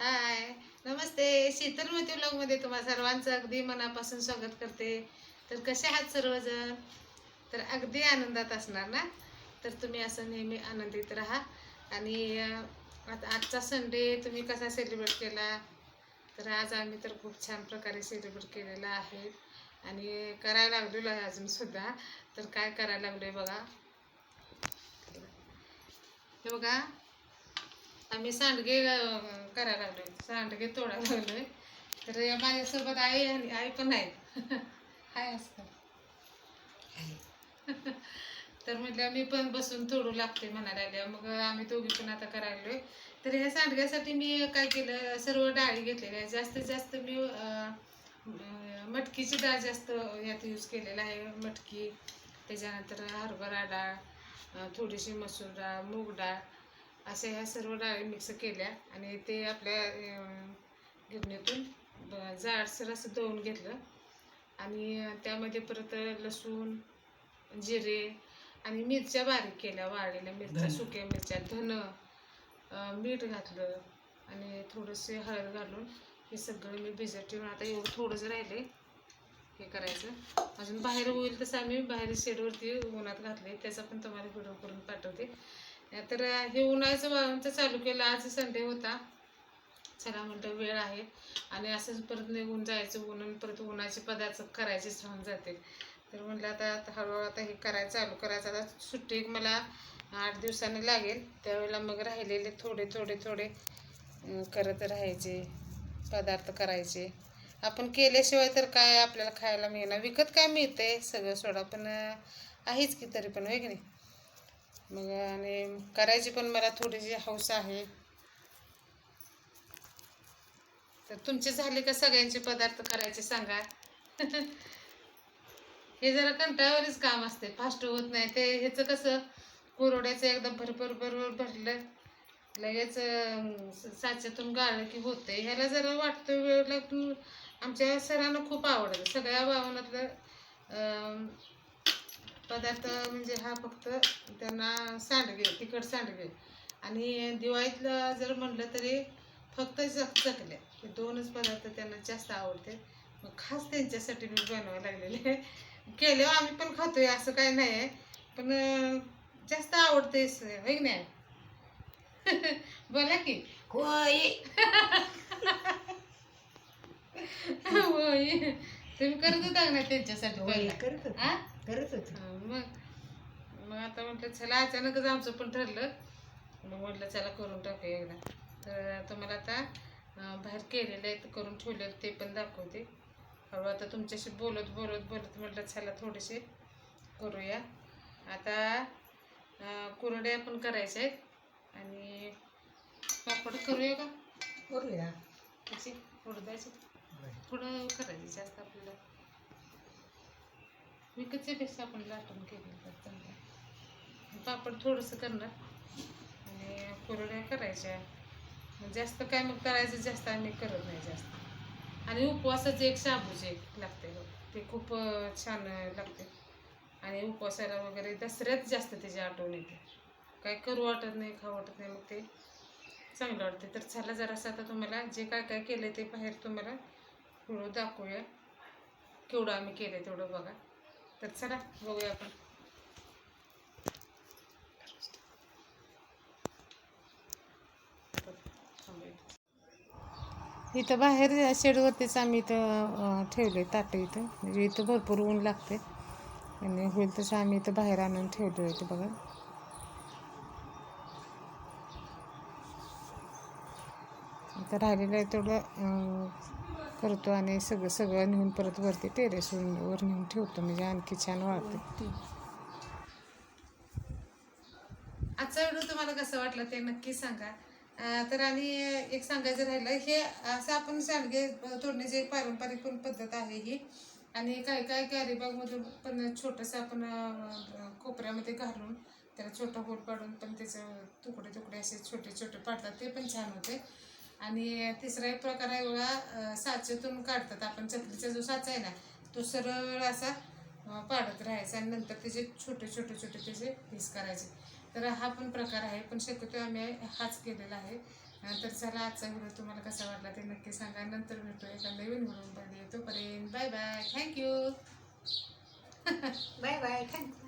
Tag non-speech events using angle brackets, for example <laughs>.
हाय. नमस्ते. शीतलमती ब्लॉगमध्ये तुम्हा सर्वांचं अगदी मनापासून स्वागत करते. तर कसे आहात सर्वजण? तर अगदी आनंदात असणार ना? तर तुम्ही असं नेहमी आनंदित राहा. आणि आता आजचा संडे तुम्ही कसा सेलिब्रेट केला? तर आज आम्ही तर खूप छान प्रकारे सेलिब्रेट केलेला आहे. आणि करायला लागलेलो आहे अजून सुद्धा. तर काय करायला लागलोय बघा. हे बघा. आम्ही सांडगे करायला लागलोय. सांडगे तोडायला लागलोय. तर या माझ्यासोबत आई आणि आई पण आहेत. <laughs> हाय असतं <laughs> तर म्हटलं मी पण बसून तोडू लागते म्हणायला आल्या मग आम्ही दोघी पण आता करायला लागलोय. तर ह्या सांडग्यासाठी मी काय केलं सर्व डाळी घेतलेल्या आहे जास्तीत जास्त मी मटकीची डाळ जास्त यात यूज केलेला आहे. मटकी त्याच्यानंतर हरभरा डाळ थोडीशी मसूर डाळ मूग डाळ. अशा ह्या सर्व डाळी मिक्स केल्या आणि ते आपल्या गिरणीतून जाडसर असं दळून घेतलं. आणि त्यामध्ये परत लसूण जिरे आणि मिरच्या बारीक केल्या वाळलेल्या मिरच्या. सुक्या मिरच्या धन मीठ घातलं आणि थोडंसे हळद घालून हे सगळं मी भिजत ठेवून आता एवढं थोडंच राहिले हे करायचं. अजून बाहेर होईल तसं आम्ही बाहेर शेडवरती उन्हात घातले त्याचा पण तुम्हाला व्हिडिओ करून पाठवते. तर हे उन्हाळ्याचं वाळवणचं चालू केलं. आज संडे होता. चला म्हणतो वेळ आहे. आणि असंच परत निघून जायचं ऊन परत उन्हाचे पदार्थ करायचेच राहून जाते. तर म्हटलं आता आता हळूहळू आता हे करायचं चालू करायचं. आता सुट्टी मला आठ दिवसाने लागेल. त्यावेळेला मग राहिलेले थोडे थोडे थोडे करत राहायचे पदार्थ करायचे. आपण केल्याशिवाय तर काय आपल्याला खायला मिळणार. विकत काय मिळतंय? सगळं सोडा. पण आहेच की तरी पण होय की नाही? मग आणि करायची पण मला थोडीशी हौस आहे. तर तुमचे झाले का सगळ्यांचे पदार्थ करायचे सांगा. <laughs> हे जरा कंटाळावरच काम असते. फास्ट होत नाही. ते ह्याचं कसं कोरड्याचं एकदा भरभर भरभर भरलं लगेच साच्यातून गाळलं की होते ह्याला जरा वाटतं वेळ लागतो आमच्या सरांना खूप आवडतं. सगळ्या भावनातलं पदार्थ म्हणजे हा फक्त त्यांना सांडगे तिखट सांडगे. आणि दिवाळीतलं जर म्हणलं तरी फक्त चक चकल्या हे दोनच पदार्थ त्यांना जास्त आवडते. मग खास त्यांच्यासाठी मी बनवायला लागलेले. केल्यावर आम्ही पण खातोय असं काय नाही आहे पण जास्त आवडते होय की नाही? <laughs> बोला की. होय. होय. तुम्ही करत होता ना त्यांच्यासाठी होय? करत आ? करत होते. हा, मग मग आता म्हटलं चला अचानकच आमचं पण ठरलं. मग म्हटलं चला करून टाकूया एकदा. तर तुम्हाला आता अं, बाहेर केलेलं आहे तर करून ठेवलेलं ते पण दाखवते. हळू आता तुमच्याशी बोलत बोलत बोलत म्हटलं चला थोडेसे करूया. आता अं, कुरड्या पण करायच्या आहेत. आणि पापड करूया का? करूया. त्याची उडदाची. थोडं करायचं जास्त आपल्याला. विकतच्या पेक्षा आपण लाटून केलेलं तर चांगलं. पापड थोडंसं करणार. आणि कोरड्या करायच्या. जास्त काय मग करायचं जास्त आम्ही करत नाही जास्त. आणि उपवासाचं एक शाबूचे एक लागते बघ. ते खूप छान लागते आणि उपवासाला वगैरे दसऱ्यात जास्त त्याची आठवण येते. काय करू वाटत नाही खाऊ वाटत नाही मग ते चांगलं वाटते तर चला जरासं आता तुम्हाला जे काय काय केलं ते बाहेर तुम्हाला थोडं दाखवूया. केवढं आम्ही केलं तेवढं बघा. तर चला बघूया आपण. इथं बाहेर शेडवरतीच आम्ही इथं ठेवले ताटं इथं. म्हणजे इथं भरपूर ऊन लागते आणि होईल तसं आम्ही इथं बाहेर आणून ठेवलो इथं बघा. इथं राहिलेलं आहे तेवढं करतो आणि सगळं सगळं नेऊन परत वरती टेरेसवर वर नेऊन ठेवतो. म्हणजे आणखी छान वाटते आजचा व्हिडिओ तुम्हाला कसं वाटलं ते नक्की सांगा. तर आणि एक सांगायचं राहिलं हे असं आपण सांडगे तोडण्याची एक पारंपरिक पण पद्धत आहे ही. आणि काय काय कॅरीबॅगमधून पण छोटंसं आपण कोपऱ्यामध्ये घालून त्याला छोटं होल पाडून पण त्याचं तुकडे तुकडे असे छोटे छोटे पाडतात ते पण छान होते. आणि तिसरा एक प्रकार आहे बघा साचेतून काढतात. आपण चकलीचा जो साचा आहे ना तो सरळ असा पाडत राहायचा आणि नंतर त्याचे छोटे छोटे छोटे त्याचे पीस करायचे. तर हा पण प्रकार आहे पण शक्यतो आम्ही हाच केलेला आहे. तर चला आजचा व्हिडिओ तुम्हाला कसा वाटला ते नक्की सांगा. नंतर भेटतो एका नवीन व्हिडिओ तोपर्यंत bye bye. Thank you <laughs> bye bye. Thank you